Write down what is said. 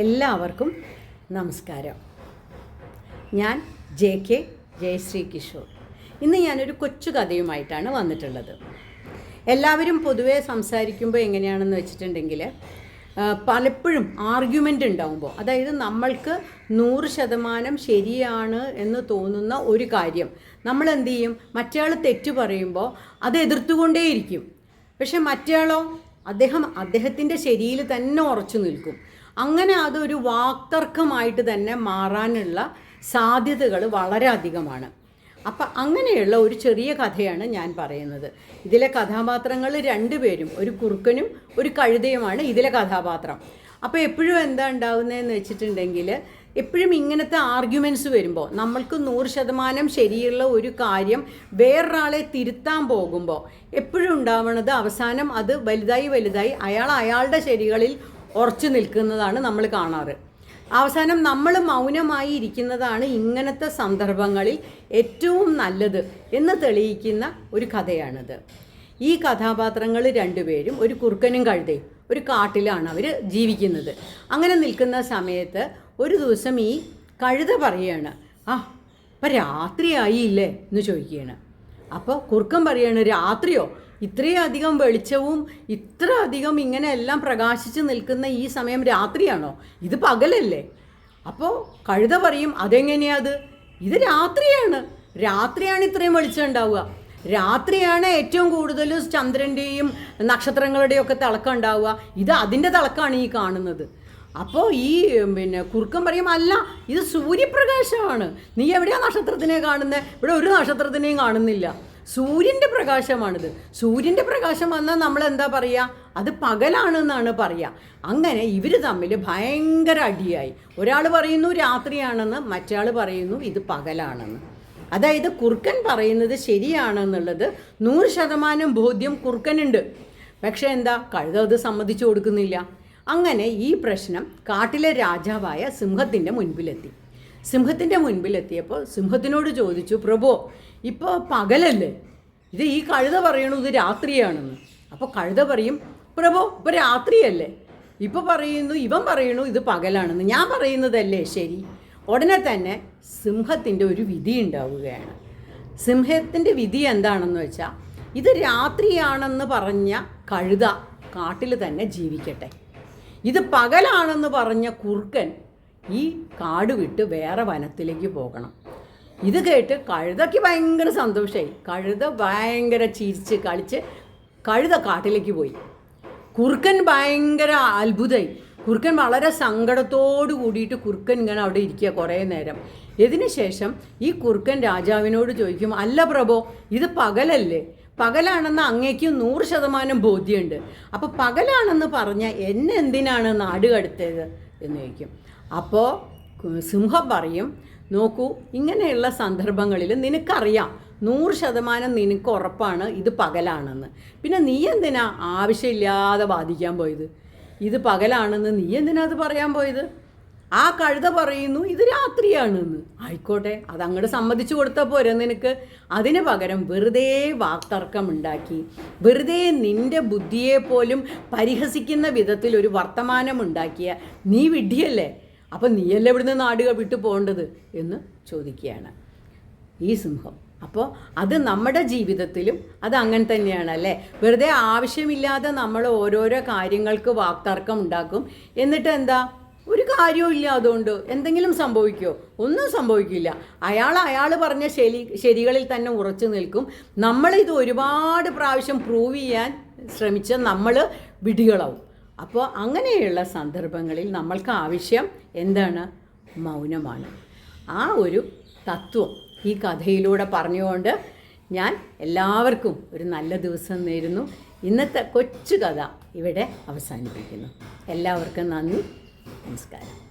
എല്ലാവർക്കും നമസ്കാരം. ഞാൻ ജെ കെ ജയശ്രീ കിഷോർ. ഇന്ന് ഞാനൊരു കൊച്ചു കഥയുമായിട്ടാണ് വന്നിട്ടുള്ളത്. എല്ലാവരും പൊതുവെ സംസാരിക്കുമ്പോൾ എങ്ങനെയാണെന്ന് വെച്ചിട്ടുണ്ടെങ്കിൽ പലപ്പോഴും ആർഗ്യുമെന്റ് ഉണ്ടാകുമ്പോൾ അതായത് നമ്മൾക്ക് നൂറ് ശതമാനം ശരിയാണ് എന്ന് തോന്നുന്ന ഒരു കാര്യം നമ്മൾ എന്ത് ചെയ്യും? മറ്റയാൾ തെറ്റ് പറയുമ്പോൾ അത് എതിർത്തുകൊണ്ടേയിരിക്കും. പക്ഷെ മറ്റയാളോ അദ്ദേഹം അദ്ദേഹത്തിന്റെ ശരിയിൽ തന്നെ ഉറച്ചു നിൽക്കും. അങ്ങനെ അതൊരു വാക്തർക്കമായിട്ട് തന്നെ മാറാനുള്ള സാധ്യതകൾ വളരെ അധികമാണ്. അപ്പം അങ്ങനെയുള്ള ഒരു ചെറിയ കഥയാണ് ഞാൻ പറയുന്നത്. ഇതിലെ കഥാപാത്രങ്ങൾ രണ്ടുപേരും ഒരു കുറുക്കനും ഒരു കഴുതയുമാണ് ഇതിലെ കഥാപാത്രം. അപ്പോൾ എപ്പോഴും എന്താ ഉണ്ടാവുന്നതെന്ന് വെച്ചിട്ടുണ്ടെങ്കിൽ എപ്പോഴും ഇങ്ങനത്തെ ആർഗ്യുമെന്റ്സ് വരുമ്പോൾ നമ്മൾക്ക് നൂറ് ശതമാനം ശരിയുള്ള ഒരു കാര്യം വേറൊരാളെ തിരുത്താൻ പോകുമ്പോൾ എപ്പോഴും ഉണ്ടാവണത് അവസാനം അത് വലുതായി വലുതായി അയാൾ അയാളുടെ ശരികളിൽ ഉറച്ചു നിൽക്കുന്നതാണ് നമ്മൾ കാണാറ്. അവസാനം നമ്മൾ മൗനമായി ഇരിക്കുന്നതാണ് ഇങ്ങനത്തെ സന്ദർഭങ്ങളിൽ ഏറ്റവും നല്ലത് എന്ന് തെളിയിക്കുന്ന ഒരു കഥയാണിത്. ഈ കഥാപാത്രങ്ങൾ രണ്ടുപേരും ഒരു കുറുക്കനും കഴുതയും ഒരു കാട്ടിലാണ് അവർ ജീവിക്കുന്നത്. അങ്ങനെ നിൽക്കുന്ന സമയത്ത് ഒരു ദിവസം ഈ കഴുത പറയാണ് ആ ഇപ്പം രാത്രിയായില്ലേ? എന്ന് ചോദിക്കുകയാണ്. അപ്പോൾ കുറുക്കൻ പറയാണ് രാത്രിയോ? ഇത്രയും അധികം വെളിച്ചവും ഇത്ര അധികം ഇങ്ങനെ എല്ലാം പ്രകാശിച്ച് നിൽക്കുന്ന ഈ സമയം രാത്രിയാണോ? ഇത് പകലല്ലേ? അപ്പോൾ കഴുത പറയും അതെങ്ങനെയാത് ഇത് രാത്രിയാണ്. രാത്രിയാണ് ഇത്രയും വെളിച്ചം ഉണ്ടാവുക. രാത്രിയാണ് ഏറ്റവും കൂടുതൽ ചന്ദ്രന്റെയും നക്ഷത്രങ്ങളുടെയും ഒക്കെ തിളക്കം ഉണ്ടാവുക. ഇത് അതിന്റെ തിളക്കമാണ് ഈ കാണുന്നത്. അപ്പോൾ ഈ പിന്നെ കുറുക്കം പറയും അല്ല ഇത് സൂര്യപ്രകാശമാണ്. നീ എവിടെയാണ് നക്ഷത്രത്തിനെ കാണുന്നത് ഇവിടെ ഒരു നക്ഷത്രത്തിനെയും കാണുന്നില്ല. സൂര്യന്റെ പ്രകാശമാണിത്. സൂര്യന്റെ പ്രകാശം വന്നാൽ നമ്മൾ എന്താ പറയുക അത് പകലാണ് എന്നാണ് പറയുക അങ്ങനെ ഇവർ തമ്മിൽ ഭയങ്കര അടിയായി. ഒരാൾ പറയുന്നു രാത്രിയാണെന്ന് മറ്റാൾ പറയുന്നു ഇത് പകലാണെന്ന്. അതായത് കുർക്കൻ പറയുന്നത് ശരിയാണെന്നുള്ളത് നൂറ് ശതമാനം ബോധ്യം കുറുക്കനുണ്ട്. പക്ഷേ എന്താ? കഴുത അത് സമ്മതിച്ചു കൊടുക്കുന്നില്ല. അങ്ങനെ ഈ പ്രശ്നം കാട്ടിലെ രാജാവായ സിംഹത്തിന്റെ മുൻപിലെത്തി. സിംഹത്തിന്റെ മുൻപിലെത്തിയപ്പോൾ സിംഹത്തിനോട് ചോദിച്ചു പ്രഭോ ഇപ്പോൾ പകലല്ലേ? ഇത് ഈ കഴുത പറയണു ഇത് രാത്രിയാണെന്ന്. അപ്പോൾ കഴുത പറയും പ്രഭോ ഇപ്പോൾ രാത്രിയല്ലേ? ഇപ്പോൾ പറയുന്നു ഇവൻ പറയുന്നു ഇത് പകലാണെന്ന്. ഞാൻ പറയുന്നതല്ലേ ശരി. ഉടനെ തന്നെ സിംഹത്തിന്റെ ഒരു വിധി ഉണ്ടാവുകയാണ്. സിംഹത്തിന്റെ വിധി എന്താണെന്ന് വെച്ചാൽ ഇത് രാത്രിയാണെന്ന് പറഞ്ഞ കഴുത കാട്ടിൽ തന്നെ ജീവിക്കട്ടെ. ഇത് പകലാണെന്ന് പറഞ്ഞ കുറുക്കൻ ഈ കാട് വിട്ട് വേറെ വനത്തിലേക്ക് പോകണം. ഇത് കേട്ട് കഴുതയ്ക്ക് ഭയങ്കര സന്തോഷമായി കഴുത ഭയങ്കര ചിരിച്ച് കളിച്ച് കഴുത കാട്ടിലേക്ക് പോയി. കുറുക്കൻ ഭയങ്കര അത്ഭുതമായി കുറുക്കൻ വളരെ സങ്കടത്തോട് കൂടിയിട്ട് കുറുക്കൻ ഇങ്ങനെ അവിടെ ഇരിക്കുക കുറേ നേരം. ഇതിന് ശേഷം ഈ കുറുക്കൻ രാജാവിനോട് ചോദിക്കും അല്ല പ്രഭോ ഇത് പകലല്ലേ? പകലാണെന്ന് അങ്ങേക്ക് നൂറ് ശതമാനം ബോധ്യമുണ്ട്. അപ്പോൾ പകലാണെന്ന് പറഞ്ഞാൽ എന്നെന്തിനാണ് നാട് കടത്തിയത്? എന്ന് ചോദിക്കും. അപ്പോൾ സിംഹം പറയും നോക്കൂ ഇങ്ങനെയുള്ള സന്ദർഭങ്ങളിൽ നിനക്കറിയാം നൂറ് ശതമാനം നിനക്ക് ഉറപ്പാണ് ഇത് പകലാണെന്ന്. പിന്നെ നീ എന്തിനാ ആവശ്യമില്ലാതെ ബാധിക്കാൻ പോയത്? ഇത് പകലാണെന്ന് നീ എന്തിനാ അത് പറയാൻ പോയത്? ആ കഴുത പറയുന്നു ഇത് രാത്രിയാണെന്ന്. ആയിക്കോട്ടെ അത് അങ്ങോട്ട് സമ്മതിച്ചു കൊടുത്താൽ പോരെ നിനക്ക്. അതിന് പകരം വെറുതെ വാക്തർക്കം ഉണ്ടാക്കി വെറുതെ നിന്റെ ബുദ്ധിയെ പോലും പരിഹസിക്കുന്ന വിധത്തിൽ ഒരു വർത്തമാനം ഉണ്ടാക്കിയ നീ വിഡ്ഢിയല്ലേ? അപ്പം നീയല്ലേ ഇവിടുന്ന് നാടുക വിട്ടു പോകേണ്ടത് എന്ന് ചോദിക്കുകയാണ് ഈ സിംഹം. അപ്പോൾ അത് നമ്മുടെ ജീവിതത്തിലും അത് അങ്ങനെ തന്നെയാണ് അല്ലേ? വെറുതെ ആവശ്യമില്ലാതെ നമ്മൾ ഓരോരോ കാര്യങ്ങൾക്ക് വാക്തർക്കം ഉണ്ടാക്കും എന്നിട്ട് എന്താ? ഒരു കാര്യവും ഇല്ല അതുകൊണ്ട്. എന്തെങ്കിലും സംഭവിക്കുമോ ഒന്നും സംഭവിക്കില്ല. അയാൾ അയാൾ പറഞ്ഞ ശരി ശരികളിൽ തന്നെ ഉറച്ചു നിൽക്കും. നമ്മളിത് ഒരുപാട് പ്രാവശ്യം പ്രൂവ് ചെയ്യാൻ ശ്രമിച്ച നമ്മൾ വിടികളാവും അപ്പോൾ അങ്ങനെയുള്ള സന്ദർഭങ്ങളിൽ നമ്മൾക്ക് ആവശ്യം എന്താണ്? മൗനമാണ്. ആ ഒരു തത്വം ഈ കഥയിലൂടെ പറഞ്ഞുകൊണ്ട് ഞാൻ എല്ലാവർക്കും ഒരു നല്ല ദിവസം നേരുന്നു. ഇന്നത്തെ കൊച്ചു കഥ ഇവിടെ അവസാനിപ്പിക്കുന്നു. എല്ലാവർക്കും നന്ദി. നമസ്കാരം